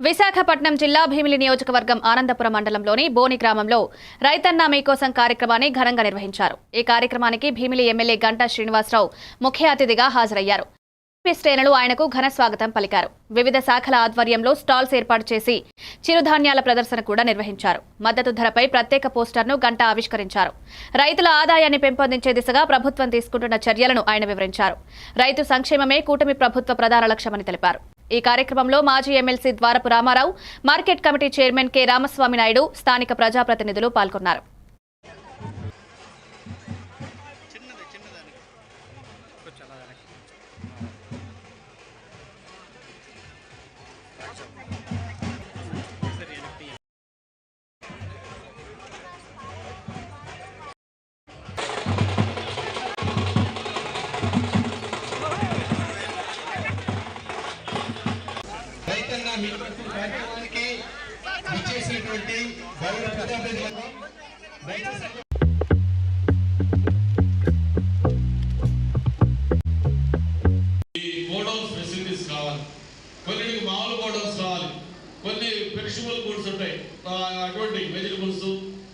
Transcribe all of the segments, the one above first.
విశాఖపట్నం జిల్లా భీమిలి నియోజకవర్గం ఆనందపురం మండలంలోని బోని గ్రామంలో రైతన్న మీకోసం కార్యక్రమాన్ని ఘనంగా నిర్వహించారు. ఈ కార్యక్రమానికి భీమిలి ఎమ్మెల్యే గంటా శ్రీనివాసరావు ముఖ్య అతిథిగా హాజరయ్యారు. శ్రేణులు ఆయనకు ఘన స్వాగతం పలికారు. వివిధ శాఖల ఆధ్వర్యంలో స్టాల్స్ ఏర్పాటు చేసి చిరుధాన్యాల ప్రదర్శన కూడా నిర్వహించారు. మద్దతు ధరపై ప్రత్యేక పోస్టర్ను గంట ఆవిష్కరించారు. రైతుల ఆదాయాన్ని పెంపొందించే దిశగా ప్రభుత్వం తీసుకుంటున్న చర్యలను ఆయన వివరించారు. రైతు సంక్షేమమే కూటమి ప్రభుత్వ ప్రధాన లక్ష్యమని తెలిపారు. ఈ కార్యక్రమంలో మాజీ MLC Dwarapu Ramarao market committee chairman K. Ramaswamy Naidu స్థానిక ప్రజాప్రతినిధులు పాల్గొన్నారు. మీకోసం కార్యక్రమానికి గౌరవ ప్రజాప్రతినిధులకు దయచేసి ఫెసిలిటీస్ కావాలి. మామూలు గోడౌన్స్ కావాలి కొన్ని పెరిషబుల్ గూడ్స్ ఉంటాయి. అటువంటి వెజిటబుల్స్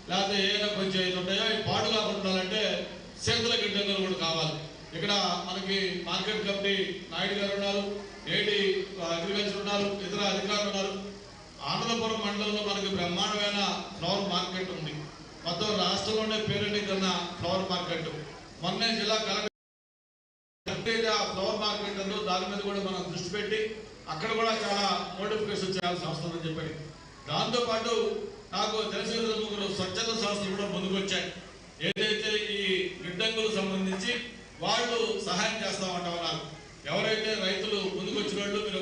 లేకపోతే ఏదైనా కొంచెం ఉంటాయో పాడు కాకుండా ఉండాలంటే గిడ్డంగులు కూడా కావాలి. ఇక్కడ మనకి మార్కెట్ కమిటీ నాయుడు గారు ఉన్నారు. ఏడి అగ్రికల్చర్ ఉన్నారు ఇతర అధికారులు ఉన్నారు ఆనందపురం మండలంలో మనకి బ్రహ్మాండమైన ఫ్లవర్ మార్కెట్ ఉంది. మొత్తం రాష్ట్రంలోనే పేరెంట్ కన్నా ఫ్లవర్ మార్కెట్. మొన్నే జిల్లా కలెక్టర్ ఫ్లవర్ మార్కెట్ ఉందో దాని మీద కూడా మనం దృష్టి పెట్టి అక్కడ కూడా చాలా మోడిఫికేషన్ చేయాల్సిన అవసరం అని చెప్పారు. దాంతోపాటు నాకు తెలిసిన ముగ్గురు స్వచ్ఛంద సంస్థలు కూడా ముందుకొచ్చాయి ఏదైతే ఈ గిడ్డంగులకు సంబంధించి వాళ్ళు సహాయం చేస్తామంటా ఉన్నారు ఎవరైతే రైతులు ముందుకొచ్చిన వాళ్ళు మీరు